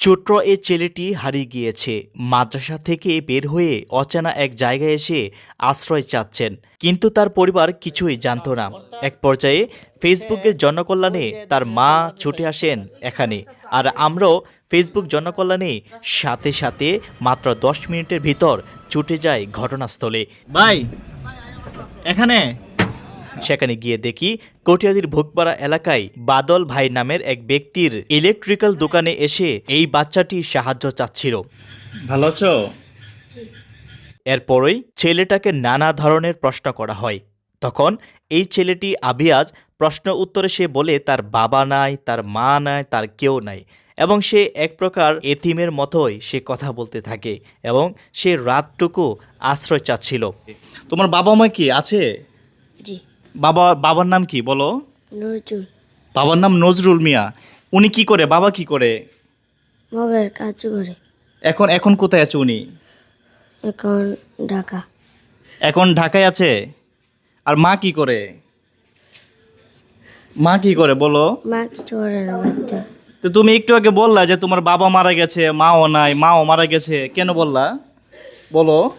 ছোট্ট এ ছেলেটি হারিয়ে গিয়েছে। মাদ্রাসা থেকে বের হয়ে অচেনা এক জায়গায় এসে আশ্রয় চাচ্ছেন। কিন্তু তার পরিবার কিছুই জানত না। এক পর্যায়ে ফেসবুকের জনকল্যাণে তার মা ছুটে আসেন এখানে। আর আমরাও ফেসবুক জনকল্যাণে সাথে সাথে মাত্র দশ মিনিটের ভিতর ছুটে যায় ঘটনাস্থলে। ভাই, এখানে? সেখানে গিয়ে দেখি কটিয়াদির ভোগপাড়া এলাকায় বাদল ভাই নামের এক ব্যক্তির ইলেকট্রিক্যাল দোকানে এসে এই বাচ্চাটি সাহায্য চাচ্ছিল। ভালো আছো? এরপরই ছেলেটাকে নানা ধরনের প্রশ্ন করা হয়। তখন এই ছেলেটি আবিয়াজ প্রশ্ন উত্তরে সে বলে তার বাবা নাই তার মা নাই তার কেউ নাই। এবং সে এক প্রকার এতিমের মতোই সে কথা বলতে থাকে এবং সে রাতটুকু আশ্রয় চাচ্ছিল। তোমার বাবা মা কি? আছে? বাবা বাবার নাম কি বলো? নজরুল। বাবার নাম নজরুল মিয়া। উনি কি করে? বাবা কি করে? মগের কাজ করে। এখন এখন কোথায় আছে উনি? এখন ঢাকা। এখন ঢাকায় আছে? আর মা কি করে? মা কি করে বলো? মা কিছু করে না বাড়িতে তো তুমি একটু আগে বললা যে তোমার বাবা মারা গেছে মাও নাই মাও মারা গেছে। কেন বললা? বলো।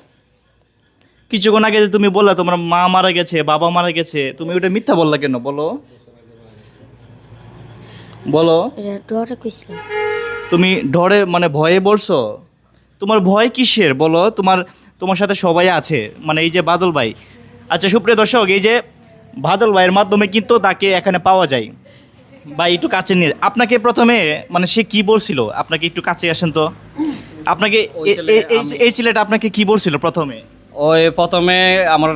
কিছুক্ষণ আগে যে তুমি বললা তোমার মা মারা গেছে বাবা মারা গেছে তুমি ওটা মিথ্যা বললা কেন? বলো। বলো। তুমি ডরে মানে ভয়ে বলছো? তোমার ভয় কিসের? বলো তোমার তোমার সাথে সবাই আছে মানে এই যে বাদল ভাই। আচ্ছা সুপ্রিয় দর্শক এই যে বাদল ভাইয়ের মাধ্যমে কিন্তু তাকে এখানে পাওয়া যায়। ভাই একটু কাছে নিয়ে আপনাকে প্রথমে মানে সে কি বলছিল? আপনাকে একটু কাছে আসেন তো। আপনাকে এই ছেলেটা আপনাকে কি বলছিল প্রথমে? ওই প্রথমে আমার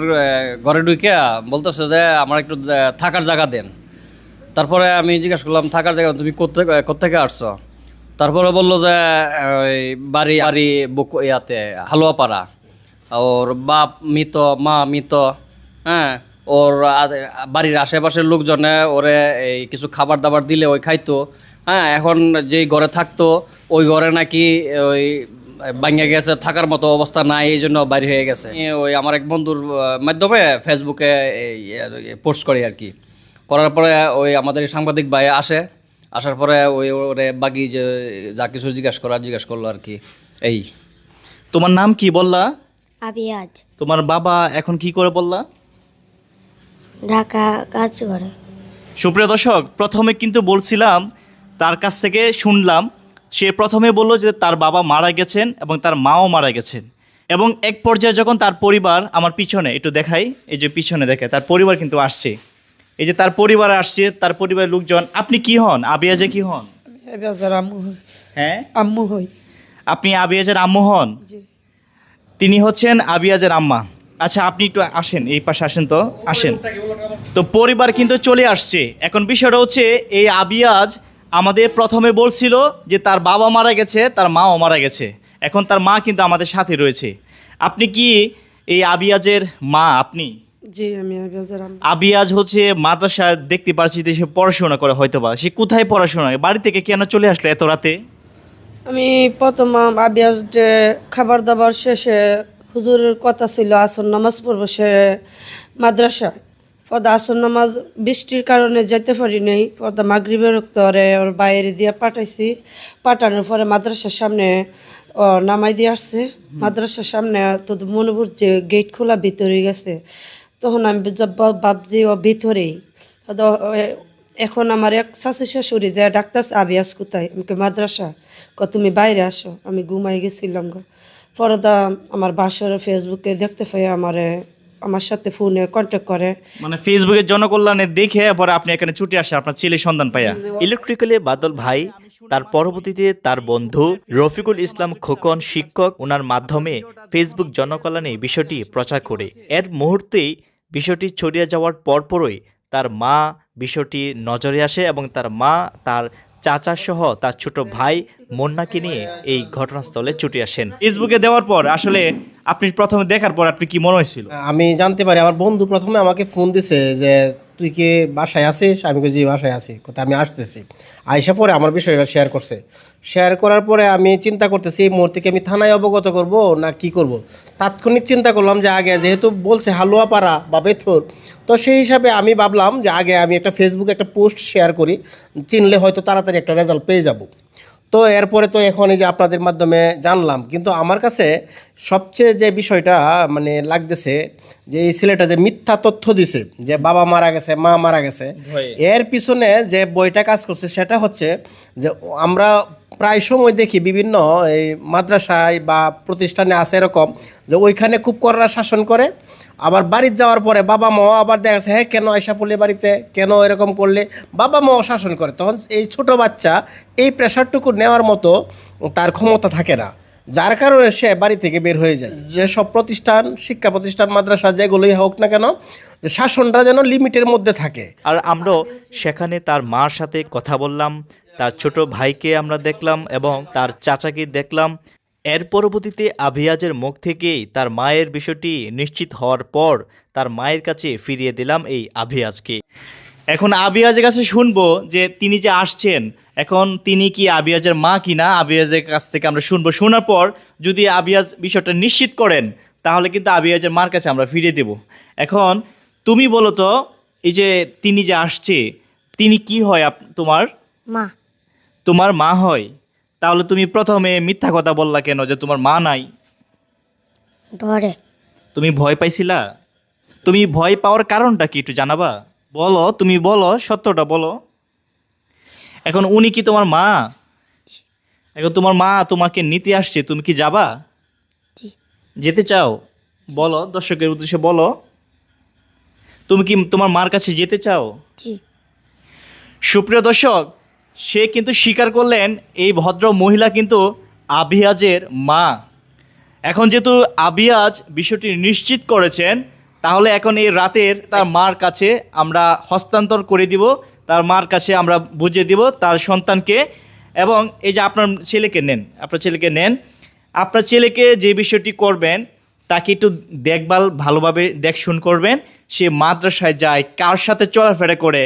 ঘরে ঢুকে বলতেছে যে, আমার একটু থাকার জায়গা দেন। তারপরে আমি জিজ্ঞেস করলাম, থাকার জায়গা তুমি কোথেকে আসছো? তারপরে বলল যে ওই বাড়ি বাড়ি বুক, ইয়াতে, হালুয়াপাড়া। ওর বাপ মৃত, মা মৃত হ্যাঁ? ওর বাড়ির আশেপাশের লোকজনে ওরে এই কিছু খাবার দাবার দিলে ওই খাইতো হ্যাঁ? এখন যেই ঘরে থাকতো, ওই ঘরে নাকি ওই ভাঙে গেছে থাকার মতো অবস্থা নাই এই জন্য বাইরে হয়ে গেছে। ওই আমার এক বন্ধুর মাধ্যমে ফেসবুকে পোস্ট করি আর কি। করার পরে ওই আমাদের সাংবাদিক ভাই আসে আসার পরে ওই ওরে বাকি যে যা কিছু জিজ্ঞাসা করার জিজ্ঞাসা করল আর কি। এই। তোমার নাম কি বললা? আবি আজ তোমার বাবা এখন কি করে বললা? ঢাকা কাজ করে। সুপ্রিয় দর্শক প্রথমে কিন্তু বলছিলাম তার কাছ থেকে শুনলাম সে প্রথমে বলল যে তার বাবা মারা গেছেন এবং তার মাও মারা গেছেন। এবং এক পর্যায়ে যখন তার পরিবার আমার পিছনে একটু দেখাই এই যে পিছনে দেখে তার পরিবার কিন্তু আসছে। এই যে তার পরিবার আসছে তার পরিবারের লোকজন আপনি কি হন? আবিয়াজে কি হন? আম্মু হ্যাঁ? আম্মু হই। আপনি আবিয়াজের আম্মু হন? তিনি হচ্ছেন আবিয়াজের আম্মা। আচ্ছা আপনি একটু আসেন এই পাশে আসেন তো আসেন। তো পরিবার কিন্তু চলে আসছে। এখন বিষয়টা হচ্ছে এই আবিয়াজ আমাদের প্রথমে বলছিল যে তার বাবা মারা গেছে তার মাও মারা গেছে। এখন তার মা কিন্তু আমাদের সাথে রয়েছে। আপনি কি এই আবিয়াজের মা আপনি? জি আমি আবিয়াজ হচ্ছে মাদ্রাসা দেখতে পাচ্ছি যে সে পড়াশোনা করে হয়তো বা সে কোথায় পড়াশোনা করে? বাড়ি থেকে কেন চলে আসলো এত রাতে? আমি প্রথম আবিয়াস ডে খাবার দাবার শেষে হুজুরের কথা ছিল আসর নামাজ পড়ব সে মাদ্রাসায়। পর্দা আসর নামাজ বৃষ্টির কারণে যেতে পারি নাই পর্দা মাগরিবের করে ওর বাইরে দিয়ে পাঠাইছি। পাঠানোর পরে মাদ্রাসার সামনে, ও, নামাই দিয়ে আসছে। মাদ্রাসার সামনে তো মনে পড়ছে গেট খোলা ভিতরে গেছে। তখন আমি ভাবছি ও ভিতরেই। এখন আমার এক শাশু শাশুড়ি যে ডাক্তার আবিয়াস কোথায়? আমাকে মাদ্রাসা? ক, তুমি বাইরে আসো, আমি ঘুমাই গেছিলাম গো। পরে দা আমার বাসর ফেসবুকে দেখতে পাই আমারে আমার সাথে ফোনে কন্ট্যাক্ট করে। মানে ফেসবুকের জনকল্যাণে দেখে পরে আপনি এখানে ছুটে আসে আপনার ছেলে সন্ধান পাইয়া। ইলেকট্রিক্যালে বাদল ভাই তার পরবর্তীতে তার বন্ধু রফিকুল ইসলাম খোকন শিক্ষক ওনার মাধ্যমে ফেসবুক জনকল্যাণে বিষয়টি প্রচার করে। এর মুহূর্তেই বিষয়টি ছড়িয়ে যাওয়ার পরপরই তার মা বিষয়টি নজরে আসে এবং তার মা তার চাচা সহ তার ছোট ভাই মন্নাকে নিয়ে এই ঘটনাস্থলে ছুটে আসেন। ফেসবুকে দেওয়ার পর আসলে আপনি প্রথমে দেখার পর আপনি কি মনে হয়েছিল? আমি জানতে পারি আমার বন্ধু প্রথমে আমাকে ফোন দিছে যে তুই কি বাসায় আছিস? আমি জি, বাসায় আছি। কোথায় আমি আসতেছি। আইসা পরে আমার বিষয়টা শেয়ার করছে। শেয়ার করার পরে আমি চিন্তা করতেছি, এই মুহূর্তে কি আমি থানায় অবগত করব না কি করব? তাৎক্ষণিক চিন্তা করলাম যে আগে যেহেতু বলছে হালুয়াপাড়া বা বেথর, তো সেই হিসাবে আমি ভাবলাম যে আগে আমি একটা ফেসবুকে একটা পোস্ট শেয়ার করি, চিনলে হয়তো তাড়াতাড়ি একটা রেজাল্ট পেয়ে যাব। তো এরপরে তো এখন এই যে আপনাদের মাধ্যমে জানলাম কিন্তু আমার কাছে সবচেয়ে যে বিষয়টা মানে লাগতেছে যে এই ছেলেটা যে মিথ্যা তথ্য দিছে যে বাবা মারা গেছে মা মারা গেছে এর পিছনে যে বইটা কাজ করছে সেটা হচ্ছে যে আমরা প্রায় সময় দেখি বিভিন্ন এই মাদ্রাসায় বা প্রতিষ্ঠানে আছে এরকম যে ওইখানে খুব কড়া শাসন করে, আবার বাড়িতে যাওয়ার পরে বাবা মাও আবার দেখা যাচ্ছে হ্যাঁ কেন আয়সা পড়লে বাড়িতে? কেন এরকম করলে? বাবা মাও শাসন করে। তখন এই ছোট বাচ্চা এই প্রেশারটুকু নেওয়ার মতো তার ক্ষমতা থাকে না, যার কারণে সে বাড়ি থেকে বের হয়ে যায়। যেসব প্রতিষ্ঠান, শিক্ষা প্রতিষ্ঠান, মাদ্রাসা যেগুলোই হোক না কেন, শাসনটা যেন লিমিটের মধ্যে থাকে। আর আমরাও সেখানে তার মার সাথে কথা বললাম তার ছোট ভাইকে আমরা দেখলাম এবং তার চাচাকে দেখলাম। এর পরবর্তীতে আভিয়াজের মুখ থেকেই তার মায়ের বিষয়টি নিশ্চিত হওয়ার পর তার মায়ের কাছে ফিরিয়ে দিলাম এই আভিয়াজকে। এখন আবিয়াজের কাছে শুনব যে তিনি যে আসছেন, এখন তিনি কি আবিয়াজের মা কিনা? আবিয়াজের কাছ থেকে আমরা শুনব। শোনার পর যদি আবিয়াজ বিষয়টা নিশ্চিত করেন, তাহলে কিন্তু আবিয়াজের মার কাছে আমরা ফিরিয়ে দেব। এখন তুমি বলো তো, এই যে তিনি যে আসছে, তিনি কি হয় তোমার? মা। তোমার মা হয় তাহলে তুমি প্রথমে মিথ্যা কথা বললা কেন যে তোমার মা নাই? ডরে। তুমি ভয় পাইছিলা? তুমি ভয় পাওয়ার কারণটা কি একটু জানাবা? বলো তুমি বলো সত্যটা বলো। এখন উনি কি তোমার মা? এখন তোমার মা তোমাকে নিতে আসছে তুমি কি যাবা? যেতে চাও? বলো দর্শকের উদ্দেশ্যে বলো। তুমি কি তোমার মার কাছে যেতে চাও? সুপ্রিয় দর্শক সে কিন্তু স্বীকার করলেন এই ভদ্র মহিলা কিন্তু আবিয়াজের মা। এখন যেহেতু আবিয়াজ বিষয়টি নিশ্চিত করেছেন, তাহলে এখন এই রাতের তার মার কাছে আমরা হস্তান্তর করে দিব, তার মার কাছে আমরা বুঝিয়ে দিব তার সন্তানকে। এবং এই যে আপনার ছেলেকে নেন, আপনার ছেলেকে নেন, আপনার ছেলেকে যে বিষয়টি করবেন, তাকে একটু দেখভাল ভালোভাবে দেখশুন করবেন, সে মাদ্রাসায় যায়, কার সাথে চলাফেরা করে,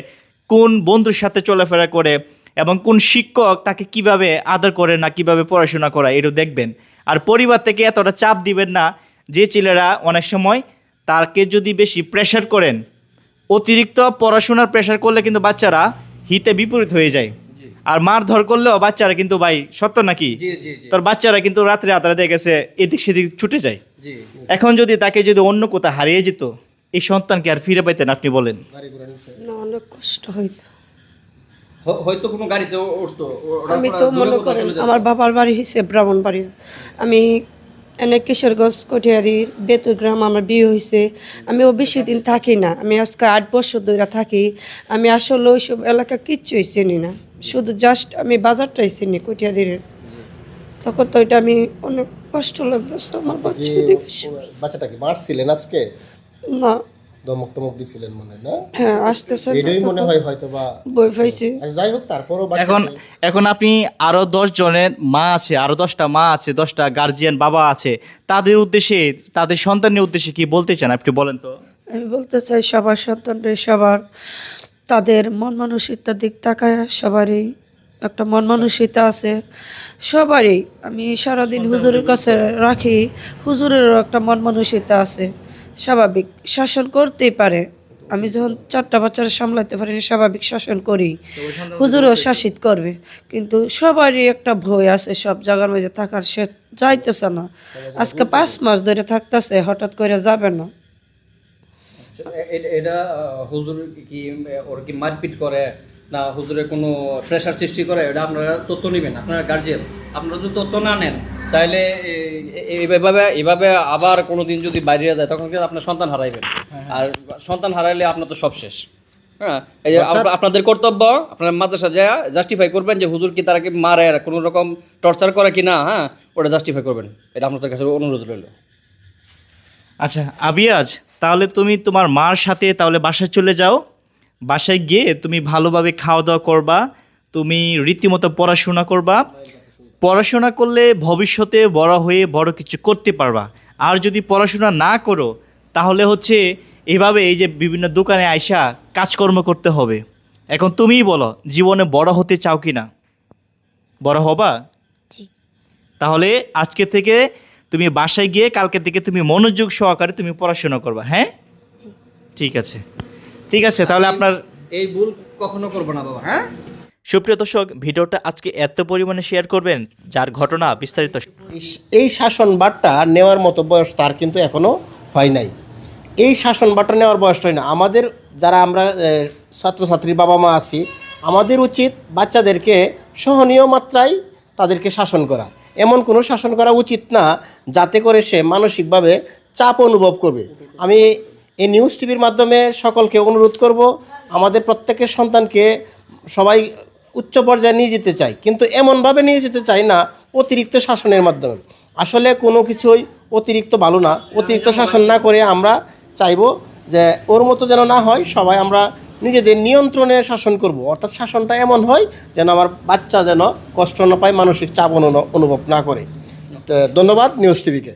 কোন বন্ধুর সাথে চলাফেরা করে এবং কোন শিক্ষক তাকে কীভাবে আদর করে না কীভাবে পড়াশোনা করা এটাও দেখবেন। আর পরিবার থেকে এতটা চাপ দিবেন না যে ছেলেরা অনেক সময় তাকে যদি বেশি প্রেশার করেন অতিরিক্ত পড়াশোনার প্রেশার করলে কিন্তু বাচ্চারা হিতে বিপরীত হয়ে যায়। আর মারধর করলেও বাচ্চারা কিন্তু ভাই সত্য নাকি? জি জি জি। তোর বাচ্চারা কিন্তু রাত্রে আতারা দেখেছে এদিক সেদিক ছুটে যায়। এখন যদি তাকে যদি অন্য কোথাও হারিয়ে যেত এই সন্তানকে আর ফিরে পাইতেন আপনি বলেন। অনেক কষ্ট হইতো। হয়তো কোনো গাড়িতে উঠতো আমি তো মনে করেন আমার বাবার বাড়ি হিসেবে ব্রাহ্মণবাড়ি আমি এনে কিশোরগঞ্জ কটিয়াদির বেতুগ্রাম আমার বিয়ে হয়েছে আমি ও বেশি দিন থাকি না। আমি আজকে আট বছর ধরে থাকি। আমি আসলে ওইসব এলাকা কিচ্ছুই চিনি না। শুধু জাস্ট আমি বাজারটাই চিনি কটিয়াদির তখন তো এটা আমি অনেক কষ্ট লাগতেছে আমার বাচ্চা বাচ্চাটাকে মারছিলেন আজকে? না। দমক টমক দিছিলেন মনে না? হ্যাঁ আসতেছে এটাই মনে হয় হয়তো বা বই পাইছি। আচ্ছা, যাই হোক তারপরও এখন এখন আপনি আরও দশ জনের মা আছে আরও দশটা মা আছে দশটা গার্জিয়ান বাবা আছে তাদের উদ্দেশ্যে তাদের সন্তানের উদ্দেশ্যে কি বলতে চান একটু বলেন তো? আমি বলতে চাই সবার সন্তানদের সবার তাদের মন মানসিকতার দিক তাকায় সবারই একটা মন মানসিকতা আছে সবারই। আমি সারাদিন হুজুরের কাছে রাখি হুজুরেরও একটা মন মানসিকতা আছে। স্বাভাবিক শাসন করতেই পারে। আমি যখন চারটা বাচ্চারা সামলাতে পারি স্বাভাবিক শাসন করি। হুজুরও শাসিত করবে। কিন্তু সবারই একটা ভয় আছে, সব জায়গার মধ্যে থাকার। সে যাইতেছে না। আজকে পাঁচ মাস ধরে থাকতেছে, হঠাৎ করে যাবে না। এ- এটা হুজুর কি, ওর কি মারপিট করে? না হুজুরে কোনো প্রেশার সৃষ্টি করে এটা আপনারা তথ্য নেবেন আপনারা গার্জিয়ান আপনারা যদি তথ্য না নেন তাহলে এভাবে এভাবে আবার কোনো দিন যদি বাইরে যায় তখন কিন্তু আপনার সন্তান হারাইবেন। আর সন্তান হারাইলে আপনার তো সব শেষ। হ্যাঁ এই যে আপনাদের কর্তব্য আপনার মাদ্রাসা যায় জাস্টিফাই করবেন যে হুজুর কি তারা কি মারে কোনো রকম টর্চার করে কি না হ্যাঁ ওটা জাস্টিফাই করবেন। এটা আপনাদের কাছে অনুরোধ রইল। আচ্ছা আবিয়াজ তাহলে তুমি তোমার মার সাথে তাহলে বাসায় চলে যাও। বাসায় গিয়ে তুমি ভালোভাবে খাওয়া দাওয়া করবা তুমি রীতিমতো পড়াশোনা করবা। পড়াশোনা করলে ভবিষ্যতে বড় হয়ে বড় কিছু করতে পারবা। আর যদি পড়াশোনা না করো তাহলে হচ্ছে এভাবে এই যে বিভিন্ন দোকানে আইসা কাজকর্ম করতে হবে। এখন তুমিই বলো জীবনে বড় হতে চাও কি না বড় হবা? তাহলে আজকে থেকে তুমি বাসায় গিয়ে কালকে থেকে তুমি মনোযোগ সহকারে তুমি পড়াশোনা করবা হ্যাঁ? ঠিক আছে। ঠিক আছে তাহলে আপনার এই ভুল কখনো করব না বাবা হ্যাঁ? সুপ্রিয় দর্শক ভিডিওটা আজকে এত পরিমাণে শেয়ার করবেন যার ঘটনা বিস্তারিত এই- এই শাসনবারটা নেওয়ার মতো বয়স তার কিন্তু এখনও হয় নাই। এই শাসন শাসনবারটা নেওয়ার বয়স হয় না। আমাদের যারা আমরা ছাত্রছাত্রী বাবা মা আছি আমাদের উচিত বাচ্চাদেরকে সহনীয় মাত্রায় তাদেরকে শাসন করা। এমন কোনো শাসন করা উচিত না যাতে করে সে মানসিকভাবে চাপ অনুভব করবে। আমি এই নিউজ টিভির মাধ্যমে সকলকে অনুরোধ করব, আমাদের প্রত্যেকের সন্তানকে সবাই উচ্চ পর্যায়ে নিয়ে যেতে চাই। কিন্তু এমনভাবে নিয়ে যেতে চাই না, অতিরিক্ত শাসনের মাধ্যমে। আসলে কোনো কিছুই অতিরিক্ত ভালো না। অতিরিক্ত শাসন না করে আমরা চাইব যে ওর মতো যেন না হয়, সবাই আমরা নিজেদের নিয়ন্ত্রণে শাসন করব। অর্থাৎ শাসনটা এমন হয় যেন আমার বাচ্চা যেন কষ্ট না পায়, মানসিক চাপ অনু- অনুভব না করে। ধন্যবাদ নিউজ টিভিকে